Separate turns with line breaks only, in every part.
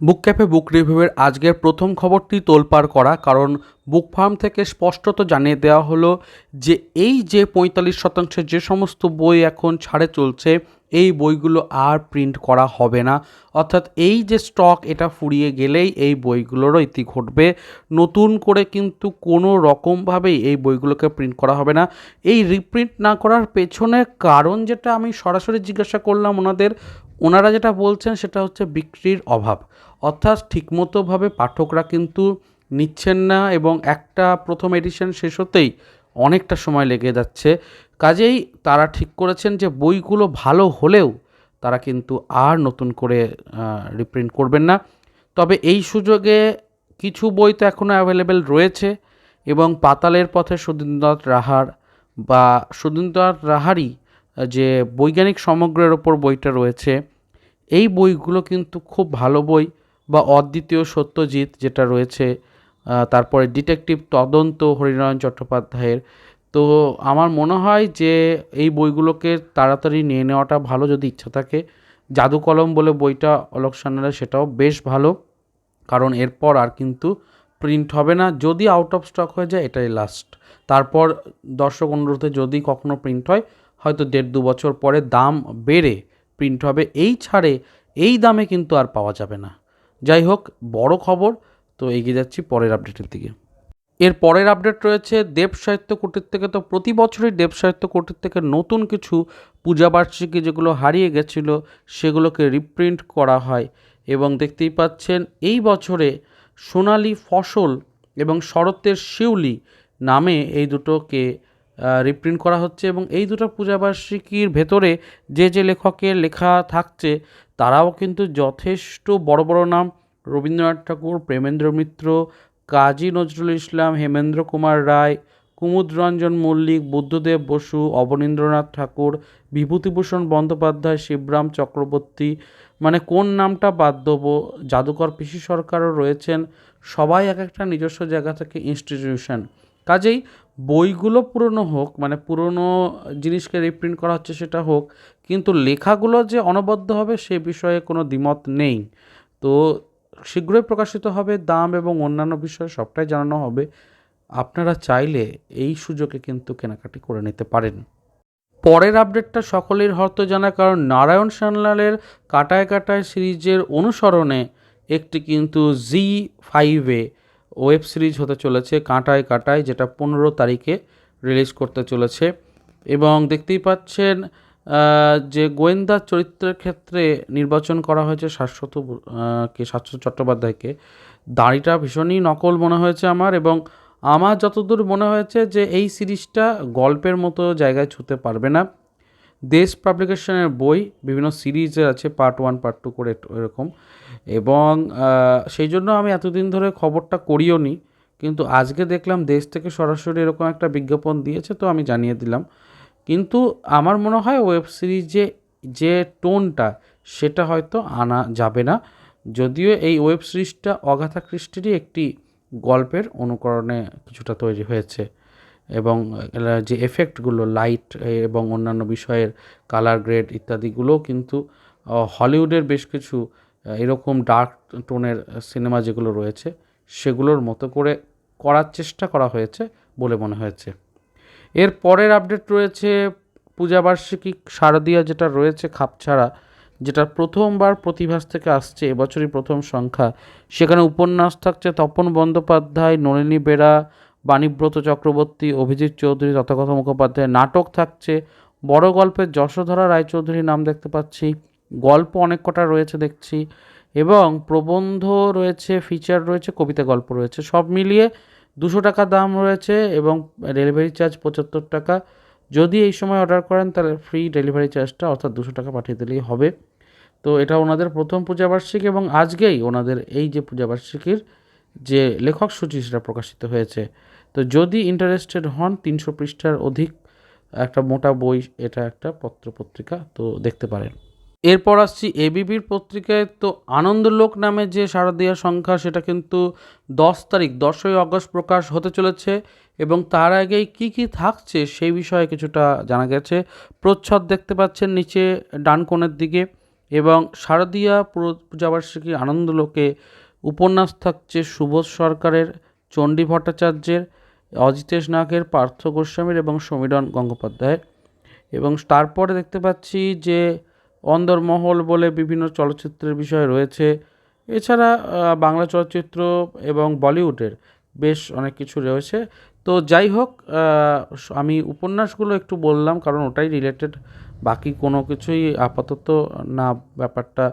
বুক cafe বুক রিভিউয়ের আজকের প্রথম খবরটি তোলপাড় করা, কারণ বুক ফার্ম থেকে স্পষ্টত জানিয়ে দেওয়া হলো যে এই যে পঁয়তাল্লিশ শতাংশের যে সমস্ত বই এখন ছাড়ে চলছে, এই বইগুলো আর প্রিন্ট করা হবে না। অর্থাৎ এই যে স্টক, এটা ফুরিয়ে গেলেই এই বইগুলোরও ইতি ঘটবে। নতুন করে কিন্তু কোনো রকমভাবেই এই বইগুলোকে প্রিন্ট করা হবে না। এই রিপ্রিন্ট না করার পেছনে কারণ যেটা আমি সরাসরি জিজ্ঞাসা করলাম ওনাদের ওনারা যেটা বলছেন সেটা হচ্ছে বিক্রির অভাব। অর্থাৎ ঠিকমতোভাবে পাঠকরা কিন্তু নিচ্ছেন না এবং একটা প্রথম এডিশন শেষ হতেই অনেকটা সময় লেগে যাচ্ছে। কাজেই তারা ঠিক করেছেন যে বইগুলো ভালো হলেও তারা কিন্তু আর নতুন করে রিপ্রিন্ট করবেন না। তবে এই সুযোগে কিছু বই তো এখনও অ্যাভেলেবেল রয়েছে এবং পাতালের পথে সুধীন্দ্রনাথ রাহার বা সুধীন্দ্রনাথ রাহারই যে বৈজ্ঞানিক সমগ্রের ওপর বইটা রয়েছে এই বইগুলো কিন্তু খুব ভালো বই বা অদ্বিতীয় সত্যজিৎ যেটা রয়েছে তারপরে ডিটেকটিভ তদন্ত হরিনারায়ণ চট্টোপাধ্যায়ের। তো আমার মনে হয় যে এই বইগুলোকে তাড়াতাড়ি নিয়ে নেওয়াটা ভালো যদি ইচ্ছা থাকে। জাদু কলম বলে বইটা অলোক সান্যালের, সেটাও বেশ ভালো। কারণ এরপর আর কিন্তু প্রিন্ট হবে না। যদি আউট অফ স্টক হয়ে যায়, এটাই লাস্ট তারপর দর্শক অনুরোধে যদি কখনো প্রিন্ট হয়, হয়তো দেড় দু বছর পরে দাম বেড়ে প্রিন্ট হবে। এই ছাড়ে, এই দামে কিন্তু আর পাওয়া যাবে না। যাই হোক, বড় খবর, তো এগিয়ে যাচ্ছি পরের আপডেটের দিকে। এর পরের আপডেট রয়েছে, দেব সাহিত্য কুটির থেকে তো প্রতি বছরই দেব সাহিত্য কুটির থেকে নতুন কিছু পূজাবার্ষিকী যেগুলো হারিয়ে গেছিল, সেগুলোকে রিপ্রিন্ট করা হয়। এবং দেখতেই পাচ্ছেন, এই বছরে সোনালি ফসল এবং শরতের শিউলি নামে এই দুটোকে রিপ্রিন্ট করা হচ্ছে এবং এই দুটো পূজাবার্ষিকীর ভেতরে যে যে লেখকের লেখা থাকছে, তারাও কিন্তু যথেষ্ট বড় বড় নাম। রবীন্দ্রনাথ ঠাকুর, প্রেমেন্দ্র মিত্র, কাজী নজরুল ইসলাম, হেমেন্দ্র কুমার রায়, কুমুদরঞ্জন মল্লিক, বুদ্ধদেব বসু, অবনীন্দ্রনাথ ঠাকুর, বিভূতিভূষণ বন্দ্যোপাধ্যায়, শিবরাম চক্রবর্তী। মানে কোন নামটা বাদ দেবো? জাদুকর পিসি সরকারও রয়েছেন। সবাই এক একটা নিজস্ব জায়গা থেকে ইনস্টিটিউশন কাজেই বইগুলো পুরনো হোক মানে পুরনো জিনিসকে রিপ্রিন্ট করা হচ্ছে সেটা হোক, কিন্তু লেখাগুলো যে অনবদ্য হবে সে বিষয়ে কোনো দ্বিমত নেই। তো শীঘ্রই প্রকাশিত হবে, দাম এবং অন্যান্য বিষয়ে সবটাই জানানো হবে। আপনারা চাইলে এই সুযোগে কিন্তু কেনাকাটি করে নিতে পারেন। পরের আপডেটটা সকলের হয়তো জানা, কারণ নারায়ণ সান্যালের কাটায় কাটায় সিরিজের অনুসরণে একটি কিন্তু জি ফাইভে ওয়েব সিরিজ হতে চলেছে কাঁটায় কাঁটায়, যেটা পনেরো তারিখে রিলিজ করতে চলেছে। এবং দেখতেই পাচ্ছেন যে গোয়েন্দা চরিত্রের ক্ষেত্রে নির্বাচন করা হয়েছে শাশ্বত কে শাশ্বত চট্টোপাধ্যায়কে। দাড়িটা ভীষণই নকল মনে হয়েছে আমার এবং আমার যতদূর মনে হয়েছে যে এই সিরিজটা গল্পের মতো জায়গায় ছুতে পারবে না। দেশ পাবলিকেশনের বই, বিভিন্ন সিরিজের আছে, পার্ট ওয়ান, পার্ট টু করে এরকম। এবং সেই জন্য আমি এতদিন ধরে খবরটা করিও নি, কিন্তু আজকে দেখলাম দেশ থেকে সরাসরি এরকম একটা বিজ্ঞাপন দিয়েছে, তো আমি জানিয়ে দিলাম। কিন্তু আমার মনে হয় ওয়েব সিরিজে যে টোনটা, সেটা হয়তো আনা যাবে না। যদিও এই ওয়েব সিরিজটা অগাথা ক্রিস্টিরই একটি গল্পের অনুকরণে কিছুটা তৈরি হয়েছে এবং যে এফেক্টগুলো, লাইট এবং অন্যান্য বিষয়ের, কালার গ্রেড ইত্যাদিগুলোও কিন্তু হলিউডের বেশ কিছু এরকম ডার্ক টোনের সিনেমা যেগুলো রয়েছে, সেগুলোর মতো করে করার চেষ্টা করা হয়েছে বলে মনে হয়েছে। এর পরের আপডেট রয়েছে পূজাবার্ষিকী শারদীয়া যেটা রয়েছে খাপছাড়া, যেটা প্রথমবার প্রতিভাস থেকে আসছে, এবছরই প্রথম সংখ্যা। সেখানে উপন্যাস থাকছে তপন বন্দ্যোপাধ্যায়, নলিনী বেরা, বাণীব্রত চক্রবর্তী, অভিজিৎ চৌধুরী তথাগত মুখোপাধ্যায়। নাটক থাকছে বড় গল্পের যশোধরা রায়চৌধুরীর নাম দেখতে পাচ্ছি। গল্প অনেক কটা রয়েছে দেখছি এবং প্রবন্ধ রয়েছে ফিচার রয়েছে, কবিতা গল্প রয়েছে। সব মিলিয়ে দুশো টাকা দাম রয়েছে এবং ডেলিভারি চার্জ পঁচাত্তর টাকা। যদি এই সময় অর্ডার করেন তাহলে ফ্রি ডেলিভারি চার্জটা অর্থাৎ দুশো টাকা পাঠিয়ে দিলেই হবে। তো এটা ওনাদের প্রথম পূজাবার্ষিকী এবং আজকেই ওনাদের এই যে পূজাবার্ষিকীর যে লেখক সূচি সেটা প্রকাশিত হয়েছে। তো যদি ইন্টারেস্টেড হন, তিনশো পৃষ্ঠার অধিক একটা মোটা বই, এটা একটা পত্রপত্রিকা তো দেখতে পারেন। এরপর আসছি এবিপির পত্রিকায়। তো আনন্দলোক নামে যে শারদীয়া সংখ্যা, সেটা কিন্তু দশ তারিখ, দশই অগস্ট প্রকাশ হতে চলেছে এবং তার আগেই কি কি থাকছে সেই বিষয়ে কিছুটা জানা গেছে। প্রচ্ছদ দেখতে পাচ্ছেন নিচে ডান কোণের দিকে এবং শারদীয়া পূজাবার্ষিকী আনন্দলোকে উপন্যাস থাকছে সুবোধ সরকারের, চণ্ডী ভট্টাচার্যের, অজিতেশ নাগের, পার্থ গোস্বামীর এবং সমীরণ গঙ্গোপাধ্যায়ের। এবং তারপরে দেখতে পাচ্ছি যে অন্দরমহল বলে বিভিন্ন চলচ্চিত্রের বিষয় রয়েছে। এছাড়া বাংলা চলচ্চিত্র এবং বলিউডের বেশ অনেক কিছু রয়েছে। তো যাই হোক আমি উপন্যাসগুলো একটু বললাম, কারণ ওটাই রিলেটেড বাকি কোনো কিছুই আপাতত না, ব্যাপারটা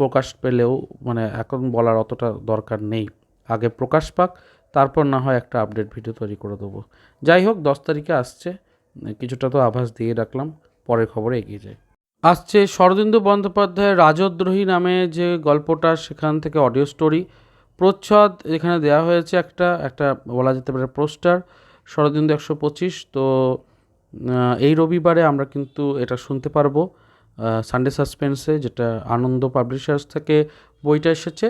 প্রকাশ পেলেও মানে এখন বলার অতটা দরকার নেই। আগে প্রকাশ পাক, তারপর না হয় একটা আপডেট ভিডিও তৈরি করে দেবো। যাই হোক, দশ তারিখে আসছে, কিছুটা তো আভাস দিয়ে রাখলাম, পরের খবরে এগিয়ে যায় আসছে শরদিন্দু বন্দ্যোপাধ্যায়ের রাজদ্রোহী নামে যে গল্পটা, সেখান থেকে অডিও স্টোরি প্রচ্ছদ এখানে দেওয়া হয়েছে একটা একটা বলা যেতে পারে পোস্টার, শরদিন্দু একশো পঁচিশ। তো এই রবিবারে আমরা কিন্তু এটা শুনতে পারব সানডে সাসপেন্সে যেটা আনন্দ পাবলিশার্স থেকে বইটা এসেছে।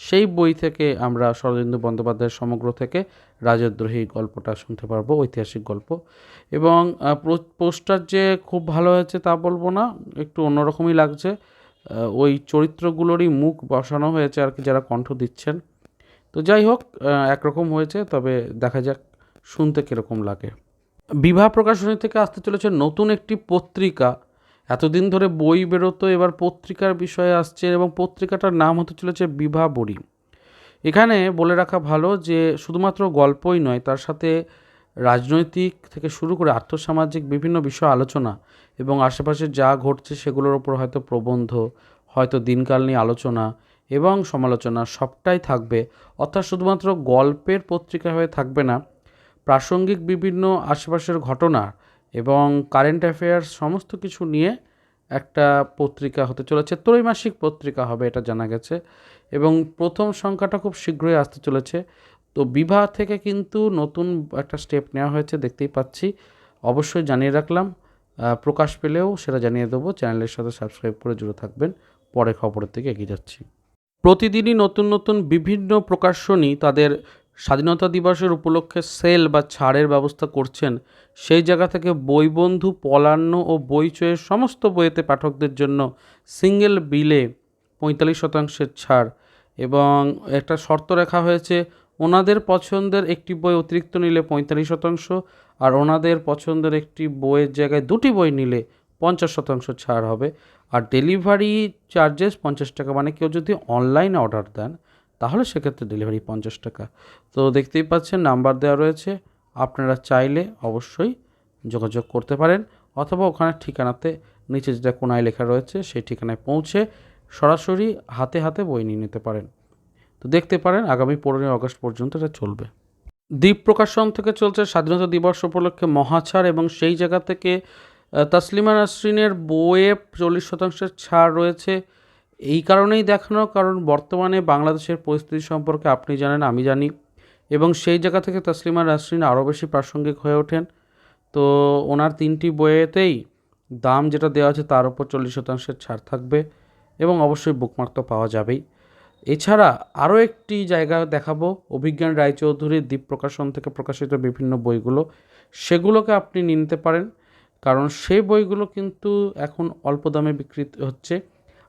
সেই বই থেকে আমরা শরদিন্দু বন্দ্যোপাধ্যায়ের সমগ্র থেকে রাজদ্রোহী গল্পটা শুনতে পারব, ঐতিহাসিক গল্প। এবং পোস্টার যে খুব ভালো হয়েছে তা বলব না, একটু অন্যরকমই লাগছে। ওই চরিত্রগুলোরই মুখ বসানো হয়েছে আর কি, যারা কণ্ঠ দিচ্ছেন। তো যাই হোক একরকম হয়েছে, তবে দেখা যাক শুনতে কীরকম লাগে। বিবাহ প্রকাশনী থেকে আসতে চলেছে নতুন একটি পত্রিকা এতদিন ধরে বই বেরোতো, এবার পত্রিকার বিষয়ে আসছে এবং পত্রিকাটার নাম হতে চলেছে বিভা বড়ি। এখানে বলে রাখা ভালো যে, শুধুমাত্র গল্পই নয়, তার সাথে রাজনৈতিক থেকে শুরু করে আর্থসামাজিক বিভিন্ন বিষয় আলোচনা এবং আশেপাশে যা ঘটছে সেগুলোর ওপর হয়তো প্রবন্ধ, হয়তো দিনকাল নিয়ে আলোচনা এবং সমালোচনা সবটাই থাকবে। অর্থাৎ শুধুমাত্র গল্পের পত্রিকা হয়ে থাকবে না, প্রাসঙ্গিক বিভিন্ন আশেপাশের ঘটনা এবং কারেন্ট অ্যাফেয়ার্স সমস্ত কিছু নিয়ে একটা পত্রিকা হতে চলেছে, ত্রৈমাসিক পত্রিকা হবে এটা জানা গেছে। এবং প্রথম সংখ্যাটা খুব শীঘ্রই আসতে চলেছে। তো বিবাহ থেকে কিন্তু নতুন একটা স্টেপ নেওয়া হয়েছে, দেখতেই পাচ্ছি। অবশ্যই জানিয়ে রাখলাম। প্রকাশ পেলেও সেটা জানিয়ে দেবো। চ্যানেলের সাথে সাবস্ক্রাইব করে জুড়ে থাকবেন। পরে খবরের থেকে এগিয়ে যাচ্ছি। প্রতিদিনই নতুন নতুন বিভিন্ন প্রকাশনী তাদের স্বাধীনতা দিবসের উপলক্ষে সেল বা ছাড়ের ব্যবস্থা করছেন, সেই জায়গা থেকে বইবন্ধু, পলান্ন ও বইচয়ের সমস্ত বইয়েতে পাঠকদের জন্য সিঙ্গেল বিলে পঁয়তাল্লিশ শতাংশের ছাড় এবং একটা শর্ত রাখা হয়েছে, ওনাদের পছন্দের একটি বই অতিরিক্ত নিলে পঁয়তাল্লিশ শতাংশ আর ওনাদের পছন্দের একটি বইয়ের জায়গায় দুটি বই নিলে পঞ্চাশ শতাংশ ছাড় হবে। আর ডেলিভারি চার্জেস পঞ্চাশ টাকা মানে কেউ যদি অনলাইনে অর্ডার দেন তাহলে সেক্ষেত্রে ডেলিভারি পঞ্চাশ টাকা। তো দেখতেই পাচ্ছেন নাম্বার দেওয়া রয়েছে। আপনারা চাইলে অবশ্যই যোগাযোগ করতে পারেন অথবা ওখানে ঠিকানাতে নিচে যেটা কোনায় লেখা রয়েছে সেই ঠিকানায় পৌঁছে সরাসরি হাতে হাতে বই নিয়ে নিতে পারেন। তো দেখতে পারেন আগামী পনেরোই আগস্ট পর্যন্ত এটা চলবে। দ্বীপ প্রকাশন থেকে চলছে স্বাধীনতা দিবস উপলক্ষে মহাছাড় এবং সেই জায়গা থেকে তাসলিমা নাসরিনের বইয়ে চল্লিশ শতাংশের ছাড় রয়েছে। এই কারণেই দেখানো, কারণ বর্তমানে বাংলাদেশের পরিস্থিতি সম্পর্কে আপনি জানেন, আমি জানি। এবং সেই জায়গা থেকে তাসলিমা নাসরিন আরও বেশি প্রাসঙ্গিক হয়ে ওঠেন। তো ওনার তিনটি বইয়েতেই দাম যেটা দেওয়া আছে তার উপর চল্লিশ শতাংশের ছাড় থাকবে এবং অবশ্যই বুকমার্ক তো পাওয়া যাবেই। এছাড়া আরও একটি জায়গা দেখাবো, অভিজ্ঞান রায়চৌধুরীর দ্বীপ প্রকাশন থেকে প্রকাশিত বিভিন্ন বইগুলো। সেগুলোকে আপনি নিতে পারেন, কারণ সেই বইগুলো কিন্তু এখন অল্প দামে বিক্রি হচ্ছে।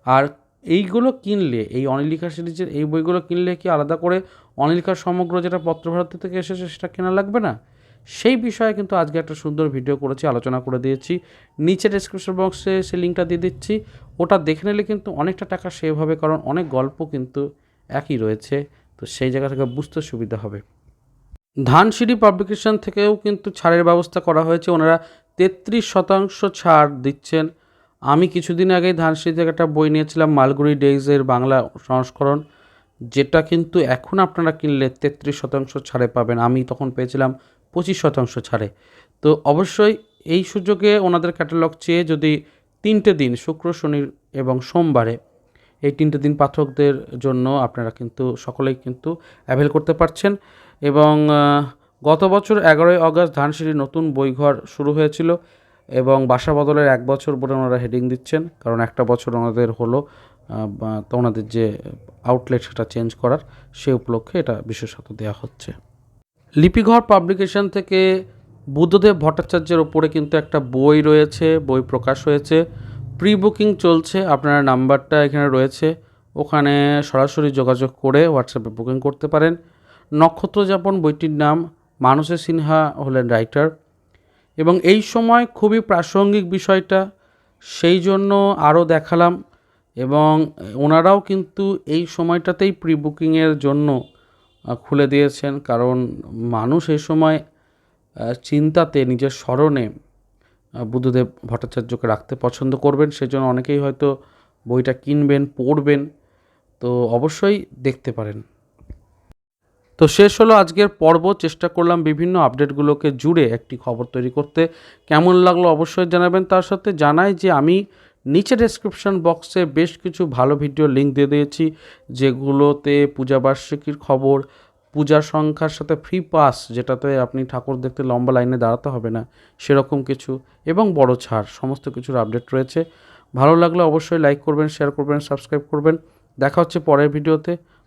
আর এইগুলো কিনলে, এই অনিলিখা সিরিজের এই বইগুলো কিনলে কি আলাদা করে অনিলিখার সমগ্র যেটা পত্রভারতী থেকে এসেছে সেটা কেনা লাগবে না? সেই বিষয়ে কিন্তু আজকে একটা সুন্দর ভিডিও করেছি, আলোচনা করে দিয়েছি। নিচে ডেসক্রিপশন বক্সে সে লিঙ্কটা দিয়ে দিচ্ছি। ওটা দেখে নিলে কিন্তু অনেকটা টাকা সেভ হবে, কারণ অনেক গল্প কিন্তু একই রয়েছে। তো সেই জায়গা থেকে বুঝতে সুবিধা হবে। ধানসিঁড়ি পাবলিকেশন থেকেও কিন্তু ছাড়ের ব্যবস্থা করা হয়েছে। ওনারা তেত্রিশ শতাংশ ছাড় দিচ্ছেন। আমি কিছুদিন আগেই ধানসিঁড়ি থেকে একটা বই নিয়েছিলাম, মালগুড়ি ডেইজের বাংলা সংস্করণ। যেটা কিন্তু এখন আপনারা কিনলে তেত্রিশ শতাংশ ছাড়ে পাবেন। আমি তখন পেয়েছিলাম পঁচিশ শতাংশ ছাড়ে। তো অবশ্যই এই সুযোগে ওনাদের ক্যাটালগ চেয়ে যদি তিনটে দিন, শুক্র, শনি এবং সোমবারে এই তিনটে দিন পাঠকদের জন্য আপনারা কিন্তু, সকলেই কিন্তু অ্যাভেল করতে পারছেন। এবং গত বছর এগারোই আগস্ট ধানসিঁড়ির নতুন বইঘর শুরু হয়েছিল। এবং বাসা বদলের এক বছর বলে ওনারা হেডিং দিচ্ছেন, কারণ একটা বছর ওনাদের হলো ওনাদের যে আউটলেট সেটা চেঞ্জ করার, সে উপলক্ষে এটা বিশেষত দেওয়া হচ্ছে। লিপিঘর পাবলিকেশন থেকে বুদ্ধদেব ভট্টাচার্যের ওপরে কিন্তু একটা বই রয়েছে, বই প্রকাশ হয়েছে। প্রি বুকিং চলছে, আপনার নাম্বারটা এখানে রয়েছে, ওখানে সরাসরি যোগাযোগ করে হোয়াটসঅ্যাপে বুকিং করতে পারেন। নক্ষত্র যাপন বইটির নাম, মানসে সিনহা হলেন রাইটার এবং এই সময় খুবই প্রাসঙ্গিক বিষয়টা, সেই জন্য আরও দেখালাম এবং ওনারাও কিন্তু এই সময়টাতেই প্রি বুকিংয়ের জন্য খুলে দিয়েছেন। কারণ মানুষ এই সময় চিন্তাতে নিজের স্মরণে বুদ্ধদেব ভট্টাচার্যকে রাখতে পছন্দ করবেন। সেজন্য অনেকেই হয়তো বইটা কিনবেন, পড়বেন, তো অবশ্যই দেখতে পারেন। তো শেষ হলো আজকের পর্ব। চেষ্টা করলাম বিভিন্ন আপডেটগুলোকে জুড়ে একটি খবর তৈরি করতে। কেমন লাগল অবশ্যই জানাবেন। তার সাথে জানাই যে আমি নিচে ডেসক্রিপশন বক্সে বেশ কিছু ভালো ভিডিও লিঙ্ক দিয়ে দিয়েছি, যেগুলোতে পূজা বার্ষিকীর খবর পূজার সংখ্যার সাথে ফ্রি পাস যেটাতে আপনি ঠাকুর দেখতে লম্বা লাইনে দাঁড়াতে হবে না, সেরকম কিছু এবং বড় ছাড়, সমস্ত কিছুর আপডেট রয়েছে। ভালো লাগলে অবশ্যই লাইক করবেন শেয়ার করবেন সাবস্ক্রাইব করবেন। দেখা হচ্ছে পরের ভিডিওতে